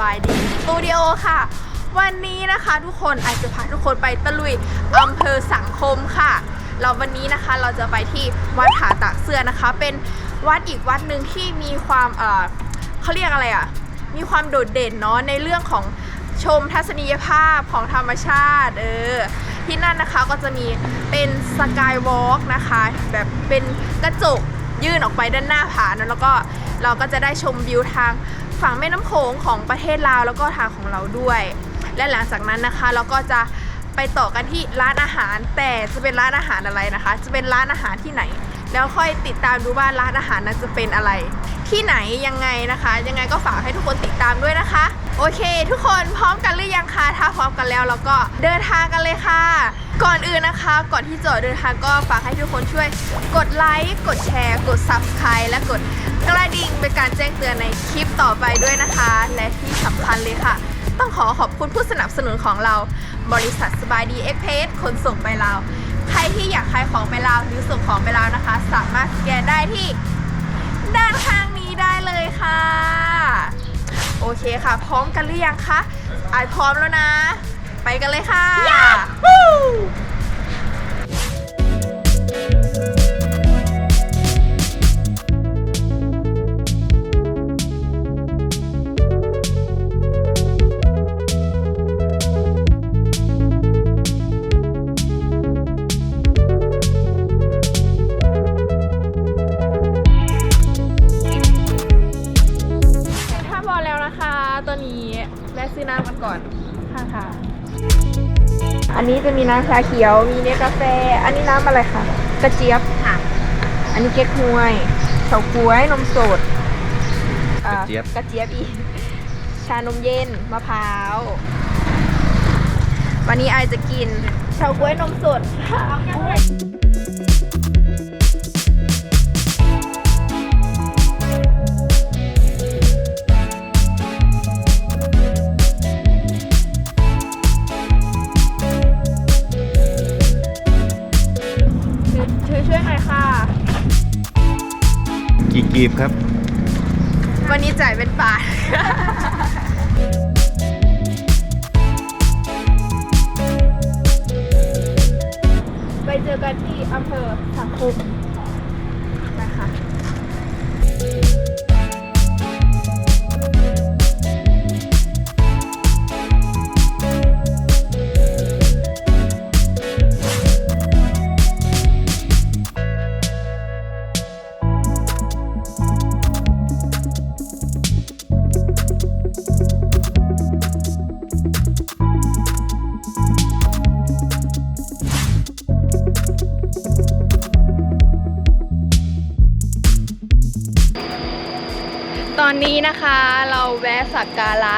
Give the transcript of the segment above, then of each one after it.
บายดีสตูดิโอค่ะ วันนี้นะคะทุกคนอาจจะพาทุกคนไปตะลุยอำเภอสังคมค่ะเราวันนี้นะคะเราจะไปที่วัดผาตากเสื้อนะคะ เป็นวัดอีกวัดหนึ่งที่มีความเออเขาเรียกอะไรอะมีความโดดเด่นเนาะในเรื่องของชมทัศนียภาพของธรรมชาติเออที่นั่นนะคะก็จะมีเป็นสกายวอล์กนะคะ แบบเป็นกระจกยื่นออกไปด้านหน้าผานะแล้วก็เราก็จะได้ชมวิวทาง ฝั่งแม่น้ำโขงของประเทศลาวแล้วก็ทางของเราด้วย และหลังจากนั้นนะคะเราก็จะไปต่อกันที่ร้านอาหาร แต่จะเป็นร้านอาหารอะไรนะคะ จะเป็นร้านอาหารที่ไหน แล้วค่อยติดตามดูว่าร้านอาหารนั้นจะเป็นอะไร ที่ไหนยังไงนะคะ ยังไงก็ฝากให้ทุกคนติดตามด้วยนะคะ โอเค ทุกคนพร้อมกันหรือยังคะถ้าพร้อมกันแล้วเราก็เดินทางกันเลยค่ะ ก่อนอื่นนะคะ ก่อนที่จะเดินทางก็ฝากให้ทุกคนช่วย กดไลค์กดแชร์ กด subscribe และกด กระดิ่งเป็นการแจ้งเตือนในคลิปต่อไปด้วยนะคะ และที่สำคัญเลยค่ะ ต้องขอขอบคุณผู้สนับสนุนของเรา บริษัทสบายดีเอ็กเพสขนส่งไปลาว ใครที่อยากขายของไปลาวหรือส่งของไปลาวนะคะ สามารถสแกนได้ที่ ด้านข้างนี้ได้เลยค่ะ โอเคค่ะ พร้อมกันหรือยังคะอานพร้อมแล้วนะ ไปกันเลยค่ะถ้ อันนี้จะมีน้ำชาเขียว มีเนสกาแฟ อันนี้น้ำอะไรคะ กระเจี๊ยบค่ะ อันนี้เก๊กฮวยเฉาก๊วย นมสดอ่ากระเจี๊ยบ กระเจี๊ยบอีก ชานมเย็น มะพร้าว วันนี้ไอายจะกินเฉาก๊วยนมสดค่ะ ช่วยช่วยช่วยหน่อยค่ะ กี่กีบครับ วันนี้จ่ายเป็นบาท ไปเจอกันที่อำเภอสังคม นนี้นะคะเราแวะสักการะ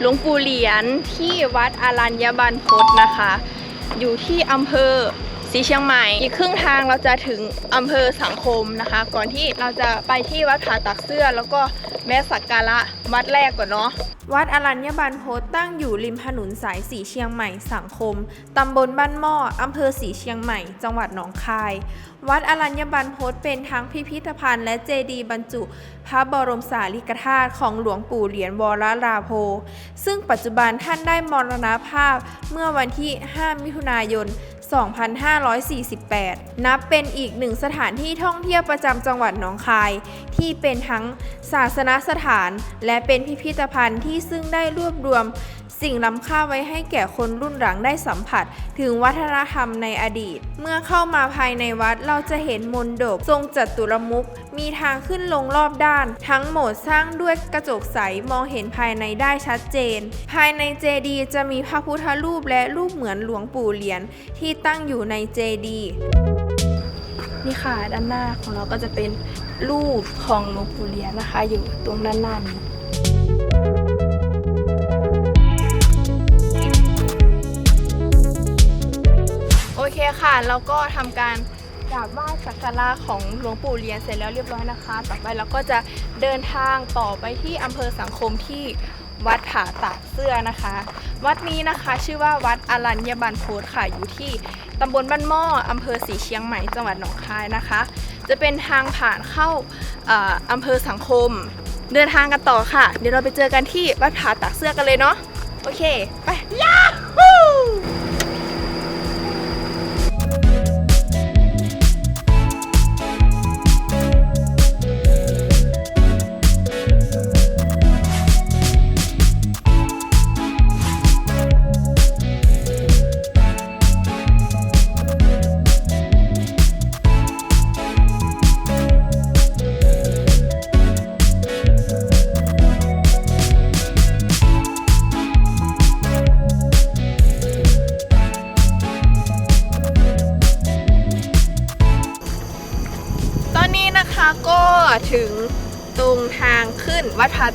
หลวงปู่เหรียญที่วัดอารัญญบันพตนะคะ อยู่ที่อำเภอสีเชียงใหม่ อีกครึ่งทางเราจะถึงอำเภอสังคมนะคะ ก่อนที่เราจะไปที่วัดผาตักเสื้อ แล้วก็แวะสักการะวัดแรกก่อนเนาะ วัดอรัญญบันโพตั้งอยู่ริมถนนสายสีเชียงใหม่สังคม ตำบลบ้านหม้อ อำเภอสีเชียงใหม่ จังหวัดหนองคาย วัดอรัญญบันโพเป็นทั้งพิพิธภัณฑ์และเจดีย์บรรจุ พระบรมสารีริกธาตุของหลวงปู่เหรียญวรราโพ ซึ่งปัจจุบันท่านได้มรณภาพเมื่อวันที่ 5 มิถุนายน 2548 นับเป็นอีกหนึ่งสถานที่ท่องเที่ยวประจำจังหวัดหนองคาย ที่เป็นทั้งศาสนสถาน และเป็นพิพิธภัณฑ์ที่ซึ่งได้รวบรวม สิ่งล้ำค่าไว้ให้แก่คนรุ่นหลังได้สัมผัส ถึงวัฒนธรรมในอดีต เมื่อเข้ามาภายในวัดเราจะเห็นมนดบทรงจัตุรมุขมีทางขึ้นลงรอบด้าน ทั้งหมดสร้างด้วยกระจกใสมองเห็นภายในได้ชัดเจน ภายในเจดีย์จะมีพระพุทธรูปและรูปเหมือนหลวงปู่เหรียญที่ตั้งอยู่ในเจดีย์นี่ค่ะด้านหน้าของเราก็จะเป็นรูปของหลวงปู่เหรียญนะคะ อยู่ตรงด้านหน้านี้ เคค่ะแล้วก็ทำการกราบไหว้สักการะของหลวงปู่เรียนเสร็จแล้วเรียบร้อยนะคะ ต่อไปเราก็จะเดินทางต่อไปที่อำเภอสังคมที่วัดผาตากเสื้อนะคะ วัดนี้นะคะชื่อว่าวัดอรัญญบันโพธิ์ค่ะอยู่ที่ตำบลบ้านหม้ออำเภอสีเชียงใหม่จังหวัดหนองคายนะคะ จะเป็นทางผ่านเข้าอออำเภอสังคม เดินทางกันต่อค่ะ เดี๋ยวเราไปเจอกันที่วัดผาตากเสื้อกันเลยเนาะโอเค ไปยาฮู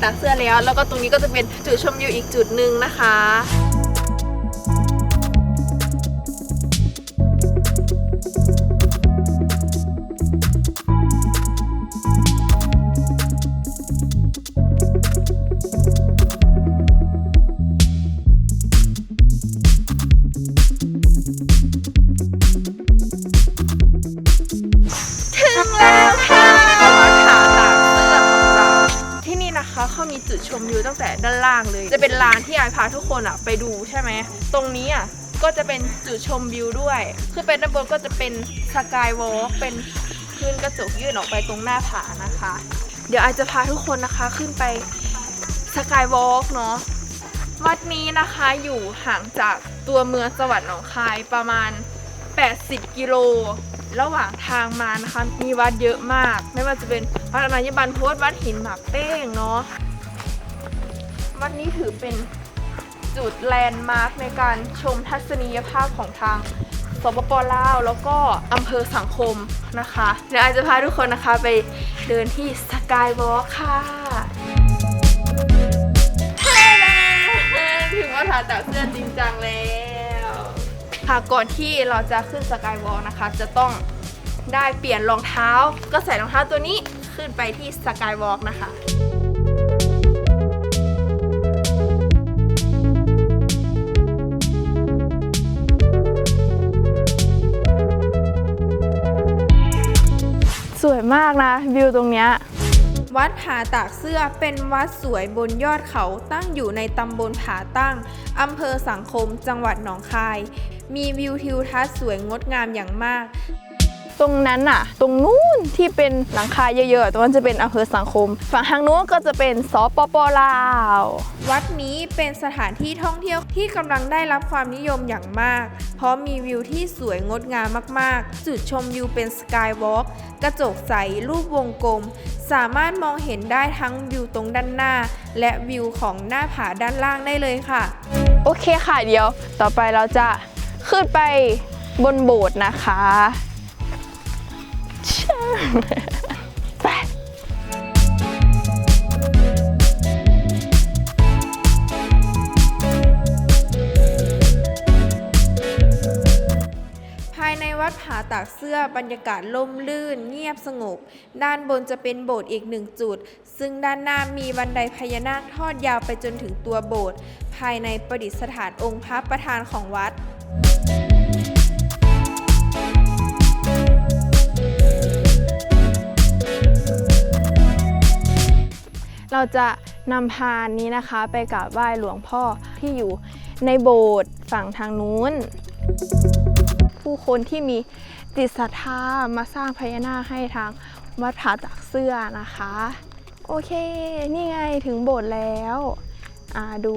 ตากเสื้อแล้ว แล้วก็ตรงนี้ก็จะเป็นจุดชมวิวอีกจุดหนึ่งนะคะ จะเป็นลานที่ไอพาทุกคนอะไปดูใช่ไหม ตรงนี้อะก็จะเป็นจุดชมวิวด้วย คือเป็นด้านบนก็จะเป็นสกายวอล์กเป็นขึ้นกระจกยื่นออกไปตรงหน้าผานะคะ เดี๋ยวไอจะพาทุกคนนะคะขึ้นไปสกายวอล์กเนาะ วัดนี้นะคะอยู่ห่างจากตัวเมืองจังหวัดหนองคายประมาณ 80 กิโล ระหว่างทางมานะคะมีวัดเยอะมาก ไม่ว่าจะเป็นวัดอนัญญบันโพธวัดหินหมากเป้งเนาะ วัดนี้ถือเป็นจุดแลนด์มาร์คในการชมทัศนียภาพของทางสปปลาวแล้วก็อำเภอสังคมนะคะเดี๋ยวอาจจะพาทุกคนนะคะไปเดินที่สกายวอล์คค่ะถึงว่าถาตากเสื้อจริงจังแล้วค่ะก่อนที่เราจะขึ้นสกายวอล์กนะคะ จะต้องได้เปลี่ยนรองเท้า ก็ใส่รองเท้าตัวนี้ขึ้นไปที่สกายวอล์กนะคะ สวยมากนะวิวตรงเนี้ยวัดผาตากเสื้อเป็นวัดสวยบนยอดเขาตั้งอยู่ในตำบลผาตั้งอำเภอสังคม จังหวัดหนองคาย มีวิวทิวทัศน์สวยงดงามอย่างมาก ตรงนั้นน่ะ ตรงนู้นที่เป็นหลังคาเยอะๆตรงนั้นจะเป็นอำเภอสังคม ฝั่งทางนู้นก็จะเป็นสปปลาว วัดนี้เป็นสถานที่ท่องเที่ยวที่กำลังได้รับความนิยมอย่างมาก เพราะมีวิวที่สวยงดงามมากๆ จุดชมวิวเป็นสกายวอล์กกระจกใสรูปวงกลม สามารถมองเห็นได้ทั้งวิวตรงด้านหน้า และวิวของหน้าผาด้านล่างได้เลยค่ะ โอเคค่ะเดี๋ยว ต่อไปเราจะขึ้นไปบนโบสถ์นะคะ ไปภายในวัดผาตากเสื้อบรรยากาศล่มลื่นเงียบสงบ ด้านบนจะเป็นโบสถ์อีกหนึ่งจุด ซึ่งด้านหน้ามีบันไดพญานาคทอดยาวไปจนถึงตัวโบสถ์ภายในประดิษฐานองค์พระประธานของวัด เราจะนำพานนี้นะคะไปกราบไหว้หลวงพ่อที่อยู่ในโบสถ์ฝั่งทางนู้น ผู้คนที่มีจิตศรัทธามาสร้างพญานาคให้ทางวัดผาตากเสื้อนะคะ โอเค นี่ไงถึงโบสถ์แล้วอ่าดู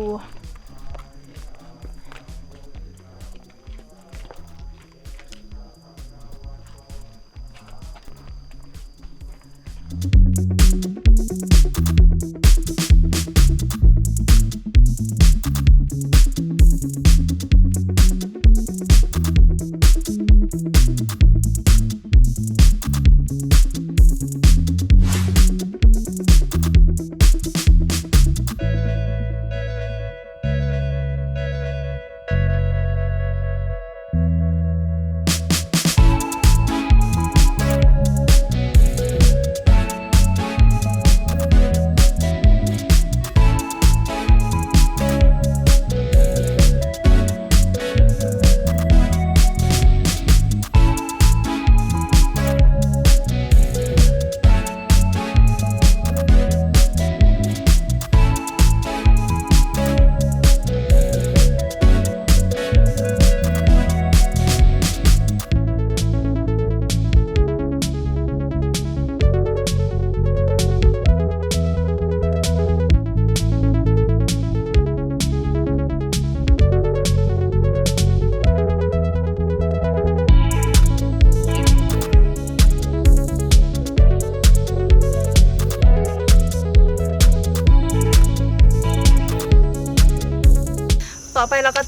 ค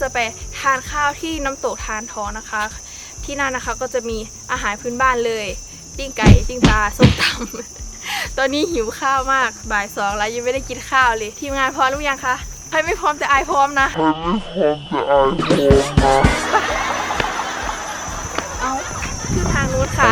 จะไปทานข้าวที่น้ำตกทานทองนะคะ ที่นั่นนะคะก็จะมีอาหารพื้นบ้านเลยปิ้งไก่ปิ้งปลาส้มตำตอนนี้หิวข้าวมากบ่ายสองแล้วยังไม่ได้กินข้าวเลยทีมงานพร้อมหรือยังคะใครไม่พร้อมแต่อายพร้อมนะ I live on the iPhone. เอาคือทางนู้นค่ะ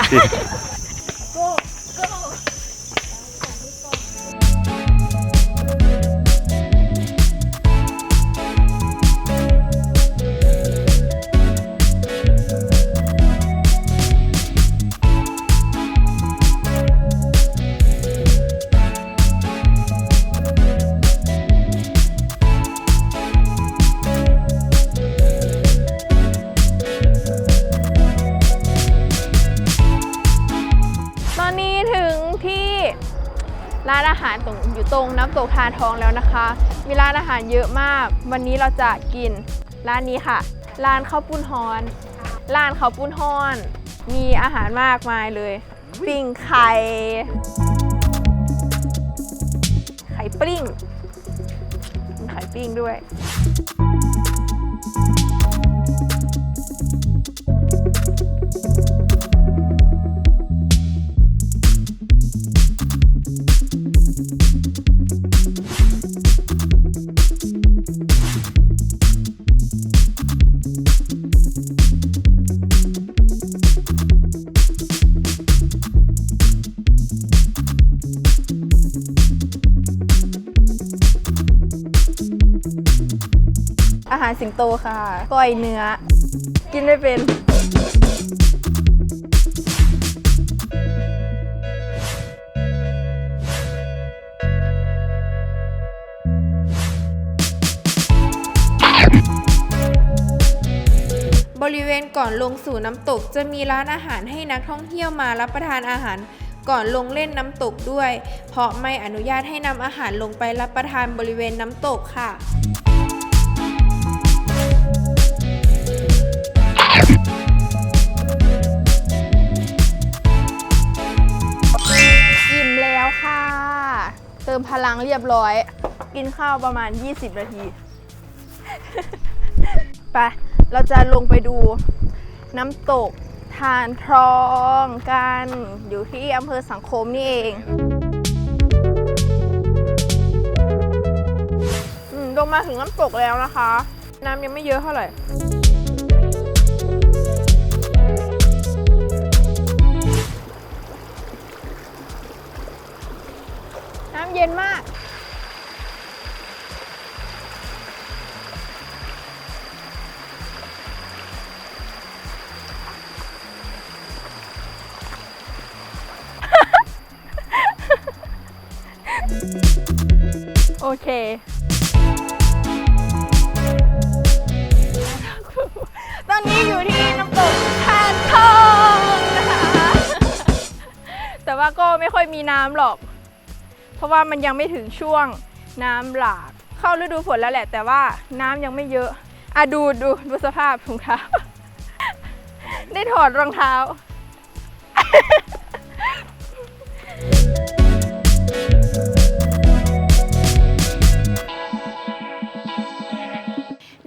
อนนี้ถึงที่ร้านอาหารตรงอยู่ตรงน้ำตกทานทองแล้วนะคะ มีร้านอาหารเยอะมาก วันนี้เราจะกินร้านนี้ค่ะ ร้านข้าวปุ้นฮอน ร้านข้าวปุ้นฮอน มีอาหารมากมายเลย ปิ้งไข่ ไข่ปิ้ง ไข่ปิ้งด้วย สิงโตค่ะก้อยเนื้อ กินไม่เป็น บริเวณก่อนลงสู่น้ำตกจะมีร้านอาหารให้นักท่องเที่ยวมารับประทานอาหารก่อนลงเล่นน้ำตกด้วย เพราะไม่อนุญาตให้นำอาหารลงไปรับประทานบริเวณน้ำตกค่ะ เติมพลังเรียบร้อย กินข้าวประมาณ 20 นาที ไป เราจะลงไปดูน้ำตกทานทรองกันอยู่ที่อำเภอสังคมนี่เองอืมลงมาถึงน้ำตกแล้วนะคะ น้ำยังไม่เยอะเท่าไหร่ เย็นมาก โอเค ตอนนี้อยู่ที่น้ำตกทานทองนะคะ แต่ว่าก็ไม่ค่อยมีน้ำหรอก ราะว่ามันยังไม่ถึงช่วงน้ำหลากเข้าฤดูฝนแล้วแหละ แต่ว่าน้ำยังไม่เยอะอะดูดูดูสภาพถุงเท้า ได้ถอดรองเท้า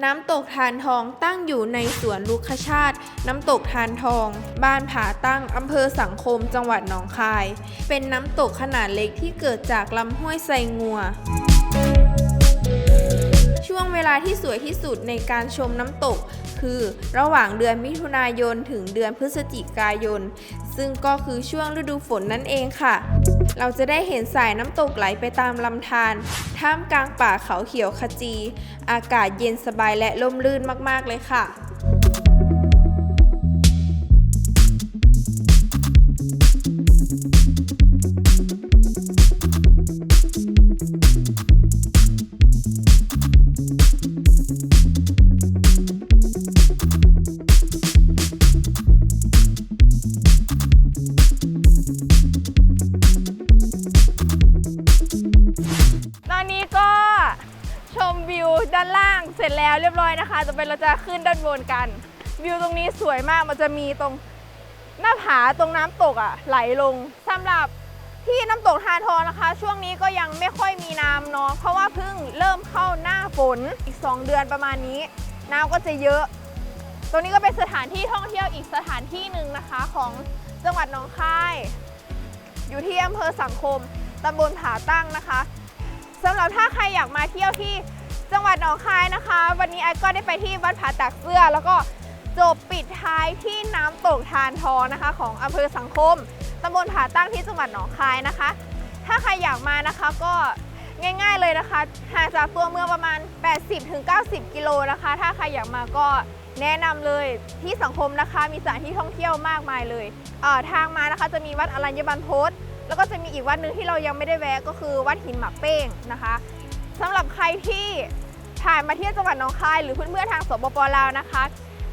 น้ำตกทานทองตั้งอยู่ในสวนลูกขชาติ น้ำตกทานทอง บ้านผาตั้งอำเภอสังคมจังหวัดหนองคาย เป็นน้ำตกขนาดเล็กที่เกิดจากลำห้วยไซงัว ช่วงเวลาที่สวยที่สุดในการชมน้ำตกคือระหว่างเดือนมิถุนายนถึงเดือนพฤศจิกายน ซึ่งก็คือช่วงฤดูฝนนั่นเองค่ะ เราจะได้เห็นสายน้ำตกไหลไปตามลำธารท่ามกลางป่าเขาเขียวขจี อากาศเย็นสบายและร่มรื่นมากๆเลยค่ะ ขึ้นด้านบนกัน วิวตรงนี้สวยมากมันจะมีตรงหน้าผาตรงน้ำตกอะไหลลงสำหรับที่น้ำตกทานทอนะคะ ช่วงนี้ก็ยังไม่ค่อยมีน้ำเนาะเพราะว่าเพิ่งเริ่มเข้าหน้าฝนอีก 2 เดือนประมาณนี้ น้ำก็จะเยอะ ตรงนี้ก็เป็นสถานที่ท่องเที่ยวอีกสถานที่หนึ่งนะคะของจังหวัดหนองคาย อยู่ที่อำเภอสังคมตำบลผาตั้งนะคะสำหรับถ้าใครอยากมาเที่ยวที่ จังหวัดหนองคายนะคะ วันนี้ไอก็ได้ไปที่วัดผาตักเสื้อ แล้วก็จบปิดท้ายที่น้ำตกทานทอนะคะ ของอำเภอสังคมตำบลผาตั้งที่จังหวัดหนองคายนะคะ ถ้าใครอยากมานะคะก็ง่าย ๆเลยนะคะห่างจากตัวเมืองประมาณ 80-90 กิโลนะคะ ถ้าใครอยากมาก็แนะนำเลยที่สังคมนะคะมีสถานที่ท่องเที่ยวมากมายเลยเอ่อทางมานะคะจะมีวัดอรัญญบันพศแล้วก็จะมีอีกวัดหนึ่งที่เรายังไม่ได้แวะก็คือวัดหินหมักเป้งนะคะ สำหรับใครที่ผ่านมาเที่ยวจังหวัดหนองคาย หรือเพื่อนๆทางสปปลาวนะคะ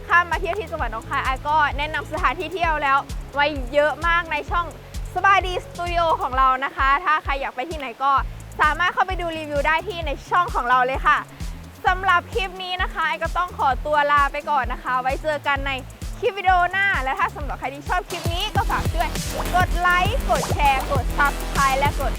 ข้ามมาเที่ยวที่จังหวัดหนองคายไอก็แนะนำสถานที่เที่ยวแล้ว ไว้เยอะมากในช่องสบายดีสตูดิโอของเรานะคะ ถ้าใครอยากไปที่ไหนก็สามารถเข้าไปดูรีวิวได้ที่ในช่องของเราเลยค่ะสำหรับคลิปนี้นะคะไอก็ต้องขอตัวลาไปก่อนนะคะ ไว้เจอกันในคลิปวิดีโอหน้า และถ้าสำหรับใครที่ชอบคลิปนี้ก็ฝากช่วย กดไลค์ กดแชร์ กด subscribe และกด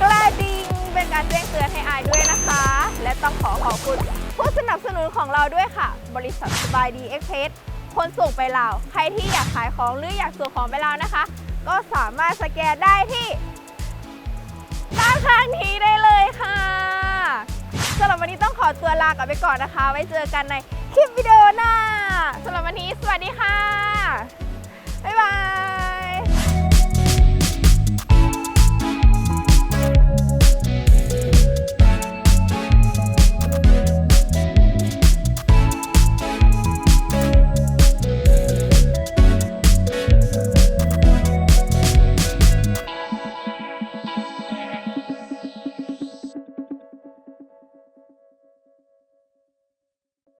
กระดิ่ง เป็นการแจ้งเตือนให้อายด้วยนะคะ และต้องขอขอบคุณผู้สนับสนุนของเราด้วยค่ะ บริษัทสบายดีเอ็กเพสคนส่งไปลาว ใครที่อยากขายของหรืออยากส่งของไปลาวนะคะ ก็สามารถสแกนได้ที่ด้านข้างนี้ได้เลยค่ะสำหรับวันนี้ต้องขอตัวลากไปก่อนนะคะ ไว้เจอกันในคลิปวิดีโอหน้าสำหรับวันนี้สวัสดีค่ะ บ๊ายบาย